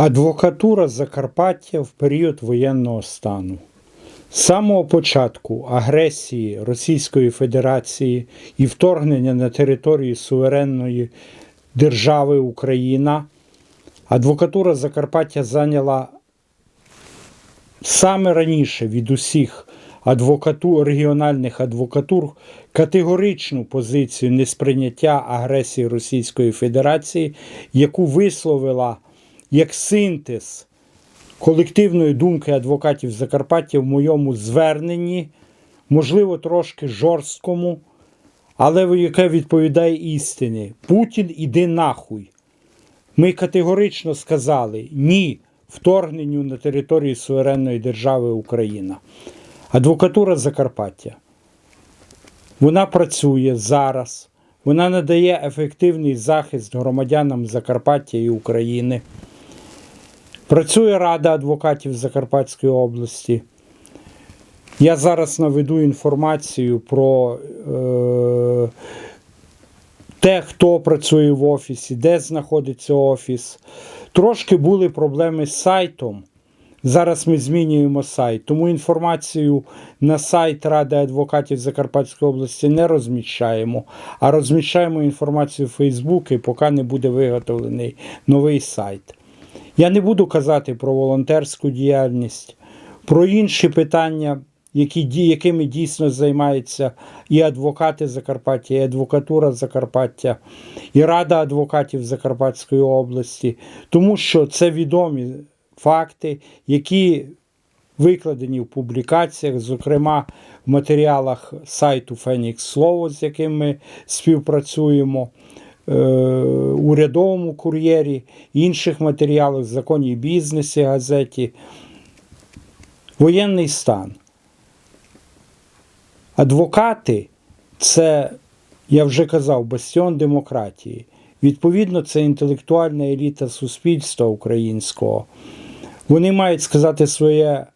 Адвокатура Закарпаття в період воєнного стану. З самого початку агресії Російської Федерації і вторгнення на територію суверенної держави Україна адвокатура Закарпаття зайняла саме раніше від усіх адвокатур, регіональних адвокатур категоричну позицію несприйняття агресії Російської Федерації, яку висловила як синтез колективної думки адвокатів Закарпаття в моєму зверненні, можливо, трошки жорсткому, але яке відповідає істині. Путін іди нахуй. Ми категорично сказали ні вторгненню на територію суверенної держави Україна. Адвокатура Закарпаття. Вона працює зараз. Вона надає ефективний захист громадянам Закарпаття і України. Працює Рада адвокатів Закарпатської області. Я зараз наведу інформацію про е, те, хто працює в офісі, де знаходиться офіс. Трошки були проблеми з сайтом. Зараз ми змінюємо сайт, тому інформацію на сайт Ради адвокатів Закарпатської області не розміщаємо, а розміщаємо інформацію в Фейсбук, і поки не буде виготовлений новий сайт. Я не буду казати про волонтерську діяльність, про інші питання, які, якими дійсно займаються і адвокати Закарпаття, і адвокатура Закарпаття, і Рада адвокатів Закарпатської області, тому що це відомі факти, які викладені в публікаціях, зокрема в матеріалах сайту Фенікс Слово, з яким ми співпрацюємо, урядовому кур'єрі, інших матеріалах, законі бізнесі, газеті. Воєнний стан. Адвокати це, я вже казав, бастіон демократії. Відповідно, це інтелектуальна еліта суспільства українського. Вони мають сказати своє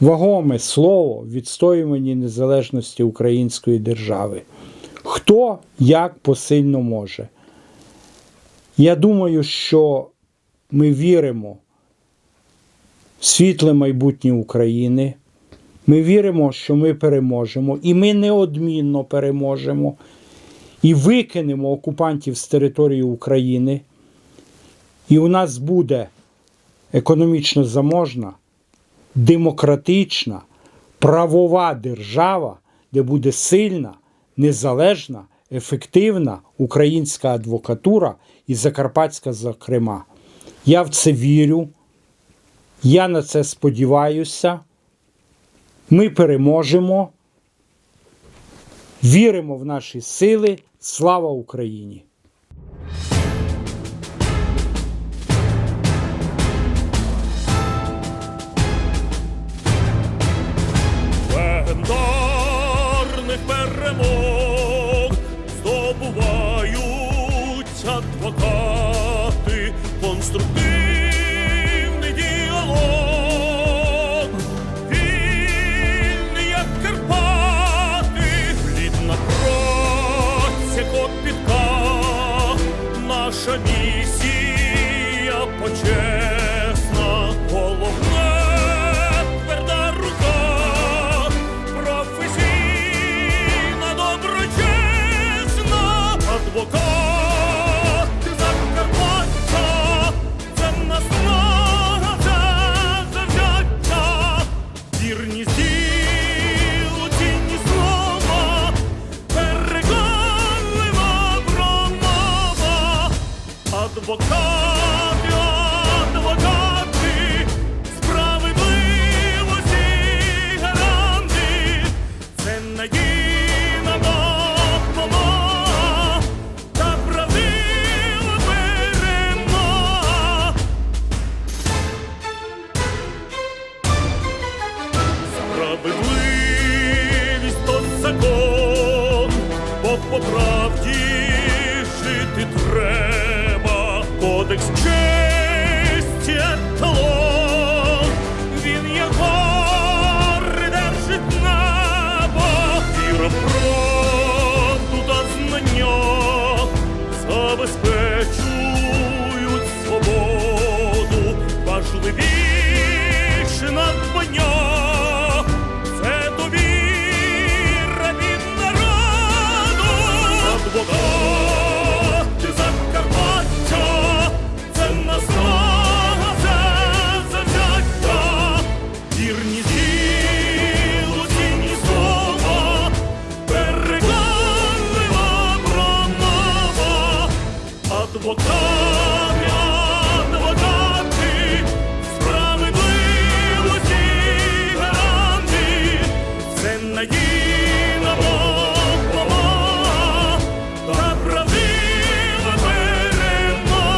вагоме слово відстоюванні незалежності української держави. Хто як посильно може. Я думаю, що ми віримо в світле майбутнє України. Ми віримо, що ми переможемо, і ми неодмінно переможемо і викинемо окупантів з території України. І у нас буде економічно заможна, демократична, правова держава, де буде сильна, незалежна, ефективна українська адвокатура і Закарпатська, зокрема. Я в це вірю, я на це сподіваюся. Ми переможемо, віримо в наші сили. Слава Україні! Легендарних перемог Правді жити треба, кодекс. зірні тіло, тіні слова, переконлива промова, адвокат, адвокати, справедливості гаранти, це надійна допомога, та правдива перемога.